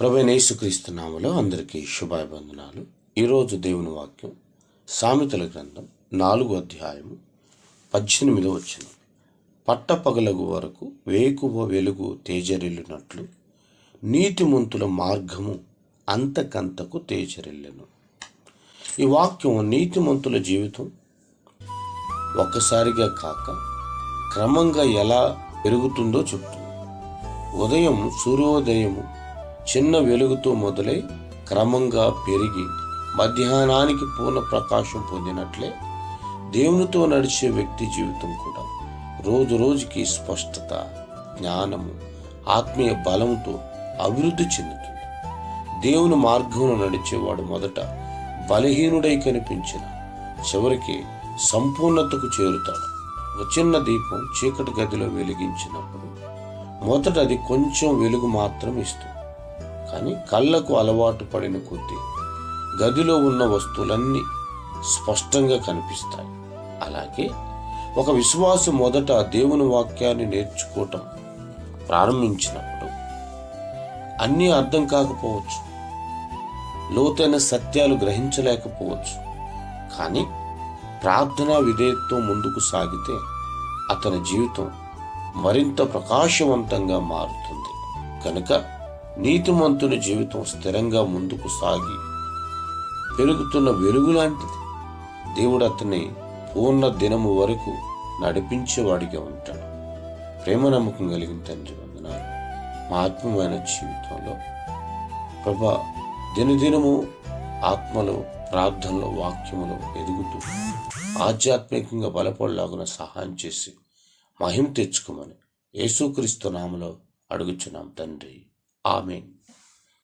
ప్రభనేసుక్రీస్తు నామలో అందరికీ శుభాభివందనాలు. ఈరోజు దేవుని వాక్యం సామెతల గ్రంథం నాలుగో అధ్యాయము పద్దెనిమిదో వచ్చిన పట్టపగలగు వరకు వేకువ వెలుగు తేజరిల్లినట్లు నీతిమంతుల మార్గము అంతకంతకు తేజరిల్లెను. ఈ వాక్యం నీతిమంతుల జీవితం ఒక్కసారిగా కాక క్రమంగా ఎలా పెరుగుతుందో చెప్తుంది. ఉదయం సూర్యోదయము చిన్న వెలుగుతో మొదలై క్రమంగా పెరిగి మధ్యాహ్నానికి పూర్ణ ప్రకాశం పొందినట్లే దేవునితో నడిచే వ్యక్తి జీవితం కూడా రోజు రోజుకి స్పష్టత జ్ఞానము ఆత్మీయ బలంతో అభివృద్ధి చెందుతుంది. దేవుని మార్గంలో నడిచేవాడు మొదట బలహీనుడై కనిపించిన చివరికి సంపూర్ణతకు చేరుతాడు. ఒక చిన్న దీపం చీకటి గదిలో వెలిగించినప్పుడు మొదట అది కొంచెం వెలుగు మాత్రం ఇస్తుంది. కానీ కళ్ళకు అలవాటు పడిన కొద్దీ గదిలో ఉన్న వస్తువులన్నీ స్పష్టంగా కనిపిస్తాయి. అలాగే ఒక విశ్వాసం మొదట దేవుని వాక్యాన్ని నేర్చుకోవటం ప్రారంభించినప్పుడు అన్నీ అర్థం కాకపోవచ్చు. లోతైన సత్యాలు గ్రహించలేకపోవచ్చు. కానీ ప్రార్థనా విధేయత్వం ముందుకు సాగితే అతని జీవితం మరింత ప్రకాశవంతంగా మారుతుంది. కనుక నీతిమంతుని జీవితం స్థిరంగా ముందుకు సాగి పెరుగుతున్న వెలుగు లాంటిది. దేవుడు అతని పూర్ణ దినము వరకు నడిపించేవాడిగా ఉంటాడు. ప్రేమ నమ్మకం కలిగిన తండ్రి వందనాలు. మా ఆత్మమైన జీవితంలో ప్రభా దినదినము ఆత్మలో ప్రార్థనలో వాక్యములో ఎదుగుతూ ఆధ్యాత్మికంగా బలపడలాగున సహాయం చేసి మహిమ తెచ్చుకోమని యేసుక్రీస్తు నామలో అడుగుచున్నాం తండ్రి. Amen.